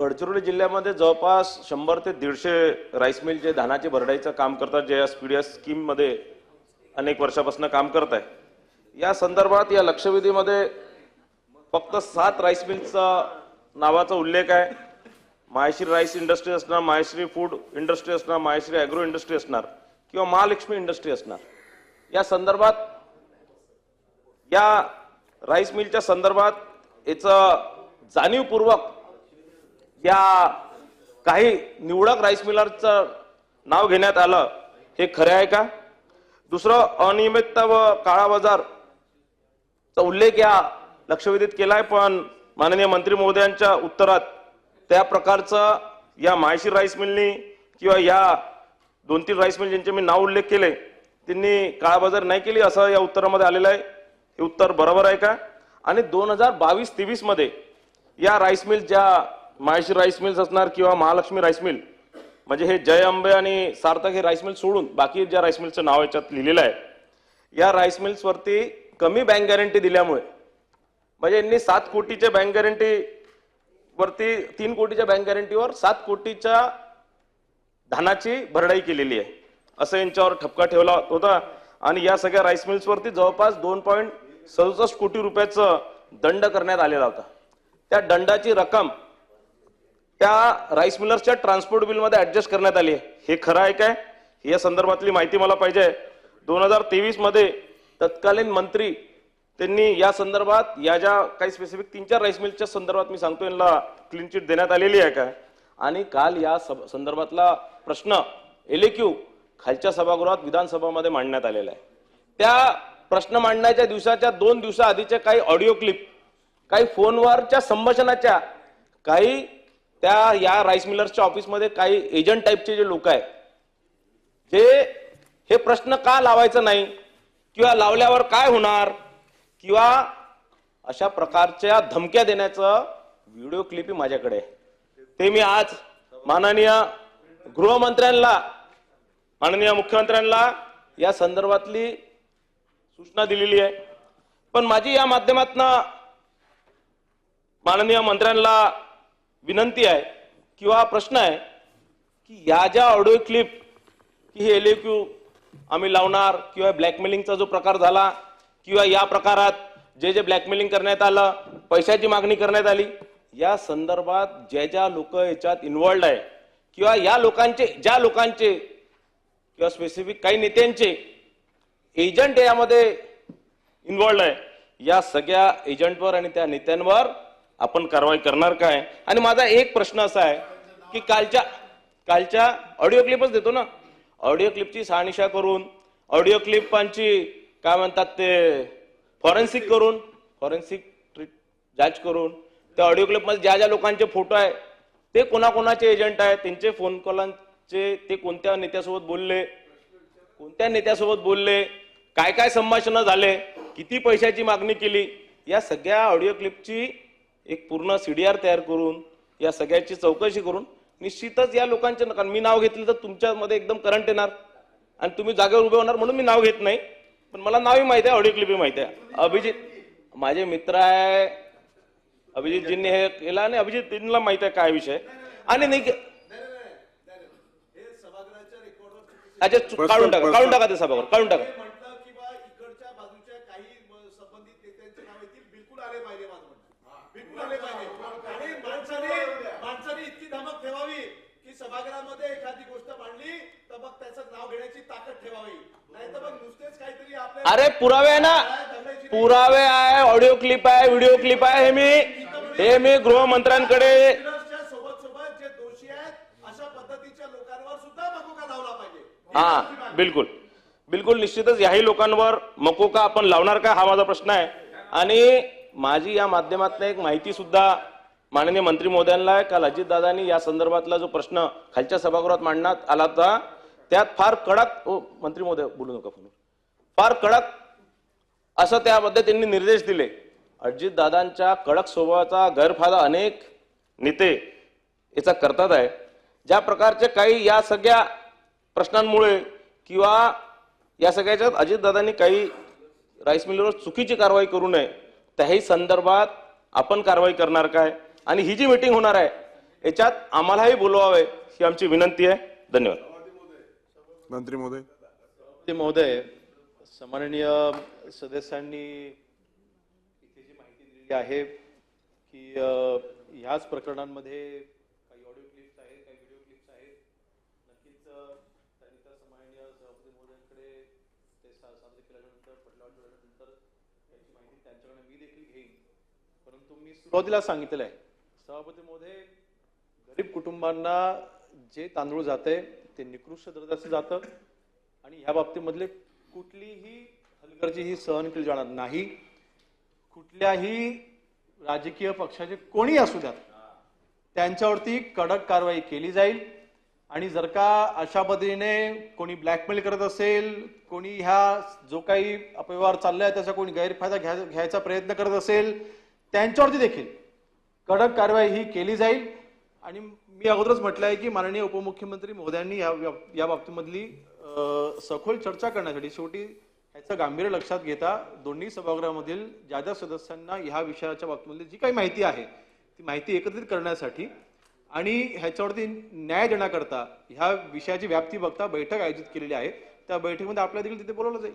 गडचिरोली जिल्ह्यामध्ये जवळपास शंभर ते दीडशे राईस मिल जे धानाचे भरडाईचं काम करतात जे या स्पीडीएस स्कीममध्ये अनेक वर्षापासून काम करत आहे. या संदर्भात या लक्षवेधीमध्ये फक्त सात राईस मिलचा नावाचा उल्लेख आहे. माहेश्री राईस इंडस्ट्री असणार माहेश्री फूड इंडस्ट्री असणार माहेश्री ॲग्रो इंडस्ट्री असणार किंवा महालक्ष्मी इंडस्ट्री असणार. या संदर्भात या राईस मिलच्या संदर्भात याचं जाणीवपूर्वक या काही निवडक राईस मिलरचं नाव घेण्यात आलं हे खरे आहे का? दुसरं अनियमितता व काळा बाजारचा उल्लेख या लक्षवेधीत केलाय पण माननीय मंत्री महोदयांच्या उत्तरात त्या प्रकारचं या माहेशी राईस मिलनी किंवा या दोन तीन राईस मिल ज्यांचे मी नाव उल्लेख केले त्यांनी काळाबाजार नाही केली असं या उत्तरामध्ये आलेलं आहे. हे उत्तर बरोबर आहे का? आणि दोन हजार बावीस तेवीसमध्ये या राईस मिल ज्या माहेशी राईस मिल्स असणार किंवा महालक्ष्मी राईस मिल म्हणजे हे जय अंबे आणि सार्थक हे राईस मिल सोडून बाकी ज्या राईस मिलचं नाव याच्यात लिहिलेलं आहे या राईस मिल्सवरती कमी बँक गॅरंटी दिल्यामुळे म्हणजे यांनी सात कोटीच्या बँक गॅरंटी वरती तीन कोटीच्या बँक गॅरंटीवर सात कोटीच्या धानाची भरडाई केलेली आहे. असं यांच्यावर ठपका ठेवला होता. आणि या सगळ्या राईस मिल्सवरती जवळपास दोन पॉईंट सदुसष्ट कोटी रुपयाचं दंड करण्यात आलेला होता. त्या दंडाची रक्कम त्या राईस मिलर्सच्या ट्रान्सपोर्ट बिलमध्ये ऍडजस्ट करण्यात आली आहे. हे खरं आहे काय? या संदर्भातली माहिती मला पाहिजे दोन हजार तेवीसमध्ये तत्कालीन मंत्री त्यांनी या संदर्भात या ज्या काही स्पेसिफिक तीन चार राईस मिलच्या संदर्भात मी सांगतो यांना क्लीन चिट देण्यात आलेली आहे का आणि काल या सब- संदर्भातला प्रश्न एलेक्यू खालच्या सभागृहात विधानसभामध्ये मांडण्यात आलेला आहे. त्या प्रश्न मांडण्याच्या दिवसाच्या दोन दिवसाआधीच्या काही ऑडिओ क्लिप काही फोनवरच्या संभाषणाच्या काही त्या या राईस मिलर्सच्या ऑफिसमध्ये काही एजंट टाईपचे जे लोक आहेत जे हे प्रश्न का लावायचं नाही? किंवा लावल्यावर काय होणार? किंवा अशा प्रकारच्या धमक्या देण्याचं व्हिडिओ क्लिप माझ्याकडे ते मी आज माननीय गृहमंत्र्यांना माननीय मुख्यमंत्र्यांना या संदर्भातली सूचना दिलेली आहे. पण माझी या माध्यमातनं माननीय मंत्र्यांना विनंती आहे किंवा प्रश्न आहे की या ज्या ऑडिओ क्लिप की हे एलएक्यू आम्ही लावणार किंवा ब्लॅकमेलिंगचा जो प्रकार झाला किंवा या प्रकारात जे जे ब्लॅकमेलिंग करण्यात आलं पैशाची मागणी करण्यात आली या संदर्भात ज्या ज्या लोक याच्यात इन्वॉल्ड आहे किंवा या लोकांचे ज्या लोकांचे किंवा स्पेसिफिक काही नेत्यांचे एजंट यामध्ये इन्वॉल्ड आहे या सगळ्या एजंटवर आणि त्या नेत्यांवर आपण कारवाई करणार काय? आणि माझा एक प्रश्न असा आहे की कालच्या कालच्या ऑडिओ क्लिपच देतो ना? ऑडिओ क्लिपची सहानिशा करून ऑडिओ क्लिपांची काय म्हणतात ते फॉरेन्सिक करून फॉरेन्सिक ट्रीट जांच करून त्या ऑडिओ क्लिपमध्ये ज्या ज्या लोकांचे फोटो आहे ते कोणाकोणाचे एजंट आहे त्यांचे फोन कॉलांचे ते कोणत्या नेत्यासोबत बोलले? कोणत्या नेत्यासोबत बोलले? काय काय संभाषणं झाले? किती पैशाची मागणी केली? या सगळ्या ऑडिओ क्लिपची एक पूर्ण सीडीआर तयार करून या सगळ्याची चौकशी करून निश्चितच या लोकांचे कारण मी नाव घेतलं तर तुमच्यामध्ये एकदम करंट येणार. आणि तुम्ही जागेवर उभे होणार म्हणून मी नाव घेत नाही. पण मला नावही माहिती आहे ऑडिओ क्लिपही माहिती आहे. अभिजित माझे मित्र आहे अभिजितजींनी हे केलं आणि अभिजितजींना माहिती आहे काय विषय. आणि नाही अच्छा काढून टाका काढून टाका ते सभावर काढून टाका म्हटलं की बा इकडच्या बाजूच्या काही म- संबंधित नेत्यांचे नाव येतील बिलकुल आले पाहिजे माझं आले पाहिजे. आणि माणसाने माणसाने इतकी धमक ठेवावी की सभागृहामध्ये एखादी गोष्ट मांडली तर मग त्याचं नाव घेण्याची ताकद ठेवावी. नाही तर मग नुसतेच काहीतरी आपल्या अरे पुरावे आहे ना? पुरावे आहे ऑडिओ क्लिप आहे व्हिडिओ क्लिप आहे हे मी हे मी गृहमंत्र्यांकडे सोबत सोबत जे दोषी आहेत अशा पद्धतीच्या लोकांवर सुद्धा मकोका लावला पाहिजे. हा बिलकुल. बिलकुल निश्चितच याही लोकांवर मकोका आपण लावणार का हा माझा प्रश्न आहे. आणि माझी या माध्यमातून एक माहिती सुद्धा माननीय मंत्री महोदयांना आहे. काल अजितदादांनी या संदर्भातला जो प्रश्न खालच्या सभागृहात मांडण्यात आला होता त्यात फार कडक ओ मंत्री महोदय बोलू नका फोन फार कडक असं त्यामध्ये त्यांनी निर्देश दिले. अजितदादांच्या कडक स्वभावाचा गैरफायदा अनेक नेते याचा करतात आहे. ज्या प्रकारचे काही या सगळ्या प्रश्नांमुळे किंवा या सगळ्याच्यात अजितदादांनी काही राईस मिलवर चुकीची कारवाई करू नये त्याही संदर्भात आपण कारवाई करणार काय? आणि ही जी मिटिंग होणार आहे याच्यात आम्हालाही बोलवावे ही आमची विनंती आहे. धन्यवाद. मंत्री महोदय. ते महोदय सन्माननीय सदस्यांनी इथे जी माहिती दिलेली आहे की ह्याच प्रकरणांमध्ये काही ऑडिओ क्लिप्स आहेत काही व्हिडिओ क्लिप्स आहेत नक्कीच अ, त्यांनी तर सन्माननीय सभापती महोदयांकडे ते सा- सादर केल्यानंतर पटलावर ठेवल्यानंतर त्याची माहिती त्यांच्याकडे मी देखील घेईन परंतु मी सुरुवातीला सांगितलं आहे. सभापती मोदे गरीब कुटुंबांना जे तांदूळ जाते ते निकृष्ट दर्जाचं जातं आणि ह्या बाबतीमधले कुठलीही हलगर्जी ही सहन केली जाणार नाही. कुठल्याही राजकीय पक्षाचे कोणी असू द्यात त्यांच्यावरती कडक कारवाई केली जाईल. आणि जर का अशा पद्धतीने कोणी ब्लॅकमेल करत असेल कोणी ह्या जो काही अपव्यवहार चाललाय त्याचा कोणी गैरफायदा घ्या घ्यायचा प्रयत्न करत असेल त्यांच्यावरती देखील कडक कारवाई ही केली जाईल. आणि मी अगोदरच म्हटलं आहे की माननीय उपमुख्यमंत्री महोदयांनी या या बाबतीमधली सखोल चर्चा करण्यासाठी शेवटी ह्याचं गांभीर्य लक्षात घेता दोन्ही सभागृहामधील ज्या ज्या सदस्यांना ह्या विषयाच्या बाबतीमधली जी काही माहिती आहे ती माहिती एकत्रित करण्यासाठी आणि ह्याच्यावरती न्याय देण्याकरता ह्या विषयाची व्याप्ती बघता बैठक आयोजित केलेली आहे. त्या बैठकीमध्ये आपल्या देखील तिथे बोलवलं जाईल.